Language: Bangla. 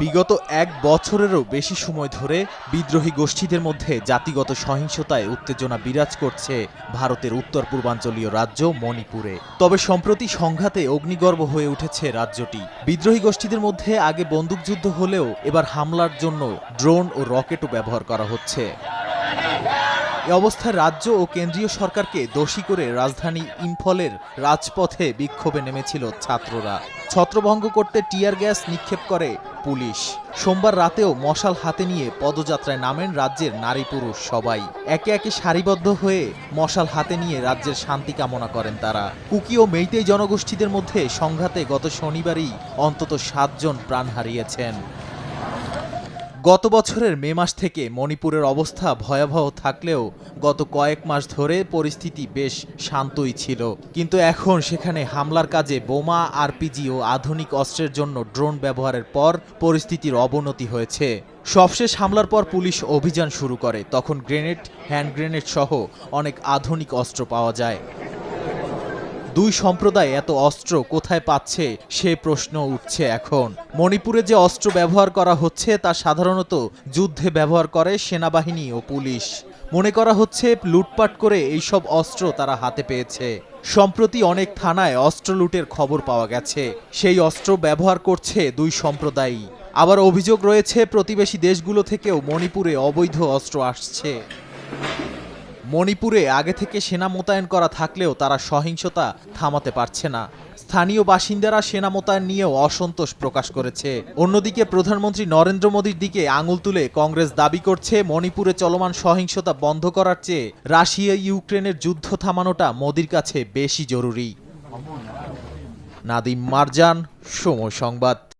বিগত এক বছরেরও বেশি সময় ধরে বিদ্রোহী গোষ্ঠীদের মধ্যে জাতিগত সহিংসতায় উত্তেজনা বিরাজ করছে ভারতের উত্তর পূর্বাঞ্চলীয় রাজ্য মণিপুরে। তবে সম্প্রতি সংঘাতে অগ্নিগর্ভ হয়ে উঠেছে রাজ্যটি। বিদ্রোহী গোষ্ঠীদের মধ্যে আগে বন্দুকযুদ্ধ হলেও এবার হামলার জন্য ড্রোন ও রকেটও ব্যবহার করা হচ্ছে। এ অবস্থায় রাজ্য ও কেন্দ্রীয় সরকারকে দোষী করে রাজধানী ইম্ফলের রাজপথে বিক্ষোভে নেমেছিল ছাত্ররা। ছত্রভঙ্গ করতে টিয়ার গ্যাস নিক্ষেপ করে পুলিশ। সোমবার রাতেও মশাল হাতে নিয়ে পদযাত্রায় নামেন রাজ্যের নারী পুরুষ সবাই। একে একে সারিবদ্ধ হয়ে মশাল হাতে নিয়ে রাজ্যের শান্তি কামনা করেন তারা। কুকি ও মেইতেই জনগোষ্ঠীদের মধ্যে সংঘাতে গত শনিবারই অন্তত সাতজন প্রাণ হারিয়েছেন। গত বছরের মে মাস থেকে মণিপুরের অবস্থা ভয়াবহ থাকলেও গত কয়েক মাস ধরে পরিস্থিতি বেশ শান্তই ছিল। কিন্তু এখন সেখানে হামলার কাজে বোমা, আরপিজি ও আধুনিক অস্ত্রের জন্য ড্রোন ব্যবহারের পর পরিস্থিতির অবনতি হয়েছে। সবশেষ হামলার পর পুলিশ অভিযান শুরু করে। তখন গ্রেনেড, হ্যান্ড গ্রেনেড সহ অনেক আধুনিক অস্ত্র পাওয়া যায়। দুই সম্প্রদায় এত অস্ত্র কোথায় পাচ্ছে সে প্রশ্ন উঠছে এখন। মণিপুরে যে অস্ত্র ব্যবহার করা হচ্ছে তা সাধারণত যুদ্ধে ব্যবহার করে সেনাবাহিনী ও পুলিশ। মনে করা হচ্ছে লুটপাট করে এইসব অস্ত্র তারা হাতে পেয়েছে। সম্প্রতি অনেক থানায় অস্ত্র লুটের খবর পাওয়া গেছে। সেই অস্ত্র ব্যবহার করছে দুই সম্প্রদায়ই। আবার অভিযোগ রয়েছে, প্রতিবেশী দেশগুলো থেকেও মণিপুরে অবৈধ অস্ত্র আসছে। মণিপুরে আগে থেকে সেনা মোতায়েন করা থাকলেও তারা সহিংসতা থামাতে পারছে না। স্থানীয় বাসিন্দারা সেনা মোতায়েন নিয়েও অসন্তোষ প্রকাশ করেছে। অন্যদিকে প্রধানমন্ত্রী নরেন্দ্র মোদীর দিকে আঙুল তুলে কংগ্রেস দাবি করছে, মণিপুরে চলমান সহিংসতা বন্ধ করার চেয়ে রাশিয়া, ইউক্রেনের যুদ্ধ থামানোটা মোদীর কাছে বেশি জরুরি। নাদিম মারজান, সময় সংবাদ।